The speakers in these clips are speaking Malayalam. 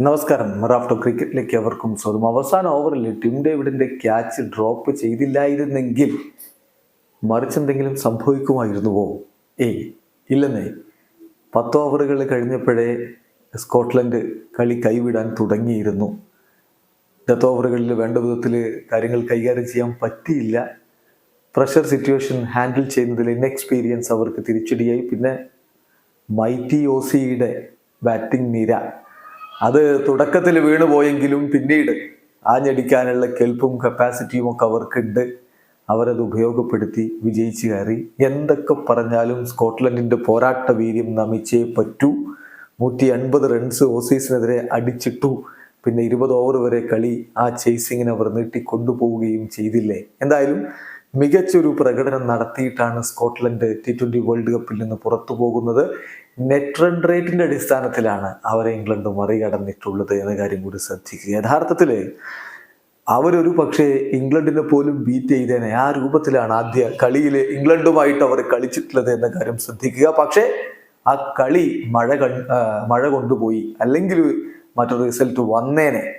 നമസ്കാരം. റാഫ്റ്റോ ക്രിക്കറ്റിലേക്ക് അവർക്കും സ്വന്തം അവസാന ഓവറിൽ ടിം ഡേവിഡിന്റെ ക്യാച്ച് ഡ്രോപ്പ് ചെയ്തില്ലായിരുന്നെങ്കിൽ മറിച്ചെന്തെങ്കിലും സംഭവിക്കുമായിരുന്നുവോ ഏയ് ഇല്ലെന്നേ. പത്ത് ഓവറുകൾ കഴിഞ്ഞപ്പോഴേ സ്കോട്ട്ലൻഡ് കളി കൈവിടാൻ തുടങ്ങിയിരുന്നു. ഡെത്ത് ഓവറുകളിൽ വേണ്ട വിധത്തിൽ കാര്യങ്ങൾ കൈകാര്യം ചെയ്യാൻ പറ്റിയില്ല. പ്രഷർ സിറ്റുവേഷൻ ഹാൻഡിൽ ചെയ്യുന്നതിൽ ഇൻഎക്സ്പീരിയൻസ് അവർക്ക് തിരിച്ചടിയായി. പിന്നെ മൈറ്റി ഓസിയുടെ ബാറ്റിംഗ് നിര അത് തുടക്കത്തിൽ വീണുപോയെങ്കിലും പിന്നീട് ആഞ്ഞടിക്കാനുള്ള കെൽപ്പും കപ്പാസിറ്റിയും ഒക്കെ അവർക്കുണ്ട്. അവരത് ഉപയോഗപ്പെടുത്തി വിജയിച്ചു കയറി. എന്തൊക്കെ പറഞ്ഞാലും സ്കോട്ട്ലൻഡിന്റെ പോരാട്ട വീര്യം നമിച്ചേ പറ്റൂ. നൂറ്റി അൻപത് റൺസ് ഓസീസിനെതിരെ അടിച്ചിട്ടു. പിന്നെ ഇരുപത് ഓവർ വരെ കളി ആ ചേസിങ്ങിനെ അവർ നീട്ടിക്കൊണ്ടുപോവുകയും ചെയ്തില്ലേ? എന്തായാലും മികച്ചൊരു പ്രകടനം നടത്തിയിട്ടാണ് സ്കോട്ട്ലൻഡ് ടി ട്വന്റി വേൾഡ് കപ്പിൽ നിന്ന് പുറത്തു പോകുന്നത്. നെറ്റ് റൺ റേറ്റിന്റെ അടിസ്ഥാനത്തിലാണ് അവർ ഇംഗ്ലണ്ട് മറികടന്നിട്ടുള്ളത് എന്ന കാര്യം കൂടി ശ്രദ്ധിക്കുക. യഥാർത്ഥത്തിൽ അവരൊരു പക്ഷേ ഇംഗ്ലണ്ടിനെ പോലും ബീറ്റ് ചെയ്തേനെ. ആ രൂപത്തിലാണ് ആദ്യ കളിയിൽ ഇംഗ്ലണ്ടുമായിട്ട് അവർ കളിച്ചിട്ടുള്ളത് എന്ന കാര്യം ശ്രദ്ധിക്കുക. പക്ഷേ ആ കളി മഴ മഴ കൊണ്ടുപോയി. അല്ലെങ്കിൽ മറ്റൊരു റിസൾട്ട് വന്നേനെ.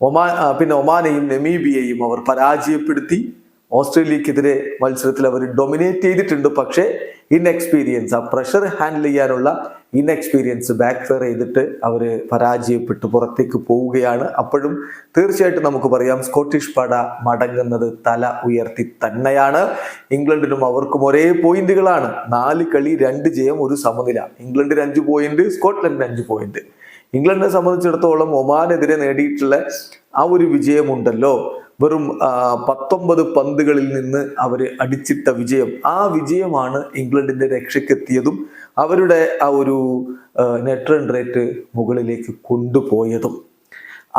ഒമാൻ പിന്നെ ഒമാനെയും നെമീബിയയും അവർ പരാജയപ്പെടുത്തി. ഓസ്ട്രേലിയക്കെതിരെ മത്സരത്തിൽ അവർ ഡൊമിനേറ്റ് ചെയ്തിട്ടുണ്ട്. പക്ഷേ ഇൻഎക്സ്പീരിയൻസ് ആ പ്രഷർ ഹാൻഡിൽ ചെയ്യാനുള്ള ഇൻഎക്സ്പീരിയൻസ് ബാക്ക് ഫെയർ ചെയ്തിട്ട് അവർ പരാജയപ്പെട്ട് പുറത്തേക്ക് പോവുകയാണ്. അപ്പോഴും തീർച്ചയായിട്ടും നമുക്ക് പറയാം സ്കോട്ടിഷ് പട മടങ്ങുന്നത് തല ഉയർത്തി തന്നെയാണ്. ഇംഗ്ലണ്ടിനും അവർക്കും ഒരേ പോയിന്റുകളാണ്. നാല് കളി രണ്ട് ജയം ഒരു സമനില. ഇംഗ്ലണ്ടിന് അഞ്ച് പോയിന്റ് സ്കോട്ട്ലൻഡിന് അഞ്ച് പോയിന്റ്. ഇംഗ്ലണ്ടിനെ സംബന്ധിച്ചിടത്തോളം ഒമാനെതിരെ നേടിയിട്ടുള്ള ആ ഒരു വിജയമുണ്ടല്ലോ. വെറും പത്തൊമ്പത് പന്തുകളിൽ നിന്ന് അവർ അടിച്ചിട്ട വിജയം. ആ വിജയമാണ് ഇംഗ്ലണ്ടിന്റെ രക്ഷയ്ക്കെത്തിയതും അവരുടെ ആ ഒരു നെറ്റ് റൺ റേറ്റ് മുകളിലേക്ക് കൊണ്ടുപോയതും.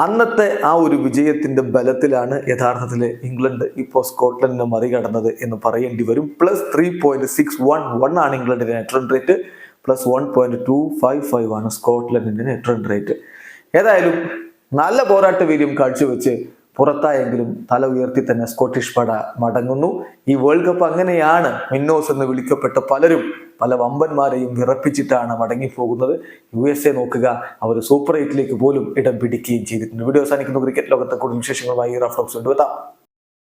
അന്നത്തെ ആ ഒരു വിജയത്തിന്റെ ബലത്തിലാണ് യഥാർത്ഥത്തിൽ ഇംഗ്ലണ്ട് ഇപ്പോൾ സ്കോട്ട്ലൻഡിനെ മറികടന്നത് എന്ന് പറയേണ്ടി വരും. Plus three point six one one ആണ് ഇംഗ്ലണ്ടിന്റെ net run rate plus one point two five five ആണ് സ്കോട്ട്ലൻഡിന്റെ നെറ്റ് റൺ റേറ്റ് ഏതായാലും നല്ല പോരാട്ട വീര്യം കാഴ്ചവെച്ച് പുറത്തായെങ്കിലും തല ഉയർത്തി തന്നെ സ്കോട്ടിഷ് പട മടങ്ങുന്നു. ഈ വേൾഡ് കപ്പ് അങ്ങനെയാണ് മിന്നോസ് എന്ന് വിളിക്കപ്പെട്ട പലരും പല വമ്പന്മാരെയും വിറപ്പിച്ചിട്ടാണ് മടങ്ങിപ്പോകുന്നത്. യു എസ് എ നോക്കുക അവർ സൂപ്പർ എയ്റ്റിലേക്ക് പോലും ഇടം പിടിക്കുകയും ചെയ്തിട്ടുണ്ട്. വീഡിയോ അവസാനിക്കുന്നു. ക്രിക്കറ്റ് ലോകത്തെ കൂടുതൽ വിശേഷങ്ങളുമായി റഫ് ടോക്സ് കൊണ്ടുവെത്താം.